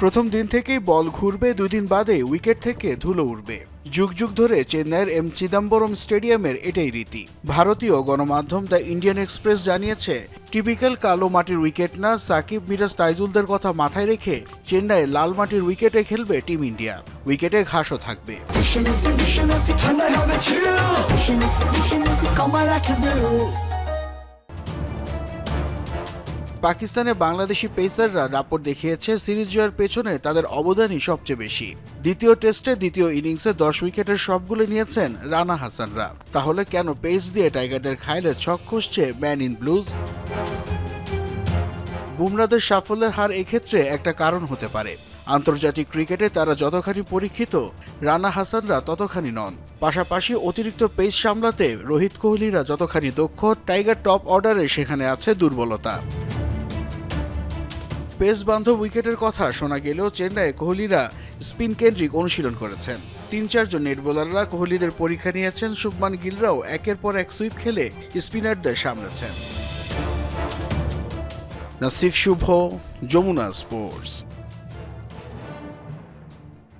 প্রথম দিন থেকেই বল ঘুরবে দুই দিন বাদে উইকেট থেকে ধুলো উড়বে। যুগ যুগ ধরে চেন্নাইয়ের এম চিদাম্বরম স্টেডিয়ামের এটাই রীতি। ভারতীয় গণমাধ্যম দ্য ইন্ডিয়ান এক্সপ্রেস জানিয়েছে টিপিক্যাল কালো মাটির উইকেট না সাকিব মিরাজ তাইজুলদের কথা মাথায় রেখে চেন্নাইয়ের লাল মাটির উইকেটে খেলবে টিম ইন্ডিয়া। উইকেটে ঘাসও থাকবে। Vicious, পাকিস্তানে বাংলাদেশি পেসাররা দাপট দেখিয়েছে সিরিজ জয়ের পেছনে তাদের অবদানই সবচেয়ে বেশি। দ্বিতীয় টেস্টে দ্বিতীয় ইনিংসে দশ উইকেটের সবগুলো নিয়েছেন রানা হাসানরা। তাহলে কেন পেস দিয়ে টাইগারদের খাইলে ছক কষছে ম্যান ইন ব্লুজ? বুমরাদের সাফল্যের হার এক্ষেত্রে একটা কারণ হতে পারে। আন্তর্জাতিক ক্রিকেটে তারা যতখানি পরীক্ষিত, রানা হাসানরা ততখানি নন। পাশাপাশি অতিরিক্ত পেস সামলাতে রোহিত কোহলিরা যতখানি দক্ষ, টাইগার টপ অর্ডারে সেখানে আছে দুর্বলতা। পেস বান্ধব উইকেটের কথা শোনা গেলেও চেন্নাইয়ে কোহলিরা স্পিন কেন্দ্রিক অনুশীলন করেছেন। তিন চারজন নেট বোলাররা কোহলিদের পরীক্ষা নিয়েছেন। শুভমান গিলরাও একের পর এক সুইপ খেলে স্পিনারদের সামলেছেন। নাসিফ শুভ, যমুনা স্পোর্টস।